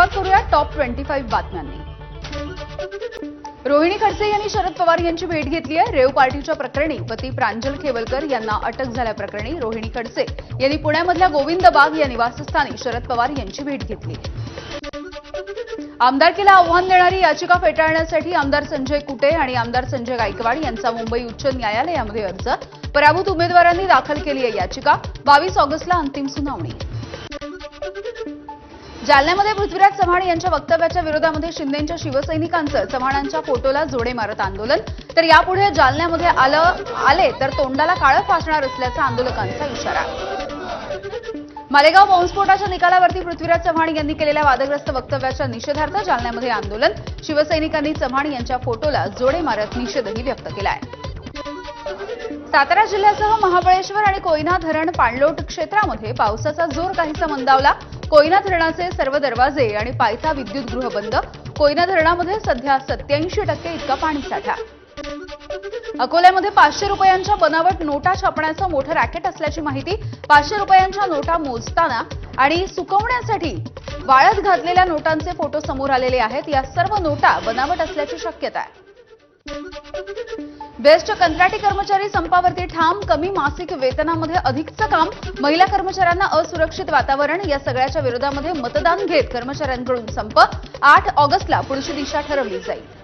सुरुवात करूया top twenty five बातम्यांनी. रोहिणी खडसे यांनी शरद पवार यांची भेट घेतली आहे. रेव पार्टीच्या प्रकरणी पती प्रांजल खेवलकर यांना अटक झाल्याप्रकरणी रोहिणी खडसे यांनी पुण्यामधल्या गोविंद बाग या निवासस्थानी शरद पवार यांची भेट घेतली. आमदारकीला आव्हान देणारी याचिका फेटाळण्यासाठी आमदार संजय कुटे आणि आमदार संजय गायकवाड यांचा मुंबई उच्च न्यायालयामध्ये अर्ज. पराभूत उमेदवारांनी दाखल केली आहे याचिका. बावीस ऑगस्टला अंतिम सुनावणी. जालन्यामध्ये पृथ्वीराज चव्हाण यांच्या वक्तव्याच्या विरोधामध्ये शिंदेच्या शिवसैनिकांचं चव्हाणांच्या फोटोला जोडे मारत आंदोलन. तर यापुढे जालन्यामध्ये आलं आले तर तोंडाला काळं फासणार असल्याचा आंदोलकांचा इशारा. मालेगाव बॉम्बस्फोटाच्या निकालावरती पृथ्वीराज चव्हाण यांनी केलेल्या वादग्रस्त वक्तव्याच्या निषेधार्थ जालन्यामध्ये आंदोलन. शिवसैनिकांनी चव्हाण यांच्या फोटोला जोडे मारत निषेधही व्यक्त केला आहे सातारा जिल्ह्यासह महाबळेश्वर आणि कोयना धरण पाणलोट क्षेत्रामध्ये पावसाचा जोर काहीसा मंदावला. कोयना धरणाचे सर्व दरवाजे आणि पायथा विद्युत गृह बंद. कोयना धरणामध्ये सध्या सत्याऐंशी टक्के इतका पाणीसाठा अकोल्यामध्ये पाचशे रुपयांच्या बनावट नोटा छापण्याचं मोठं रॅकेट असल्याची माहिती पाचशे रुपयांच्या नोटा मोजताना आणि सुकवण्यासाठी वाळत घातलेल्या नोटांचे फोटो समोर आलेले आहेत. या सर्व नोटा बनावट असल्याची शक्यता आहे. बेस्ट कंत्राटी कर्मचारी संपावरती ठाम कमी मासिक वेतनामध्ये अधिकचं काम महिला कर्मचाऱ्यांना असुरक्षित वातावरण या सगळ्याच्या विरोधामध्ये मतदान घेत कर्मचाऱ्यांकडून संप. आठ ऑगस्टला पुढची दिशा ठरवली जाईल.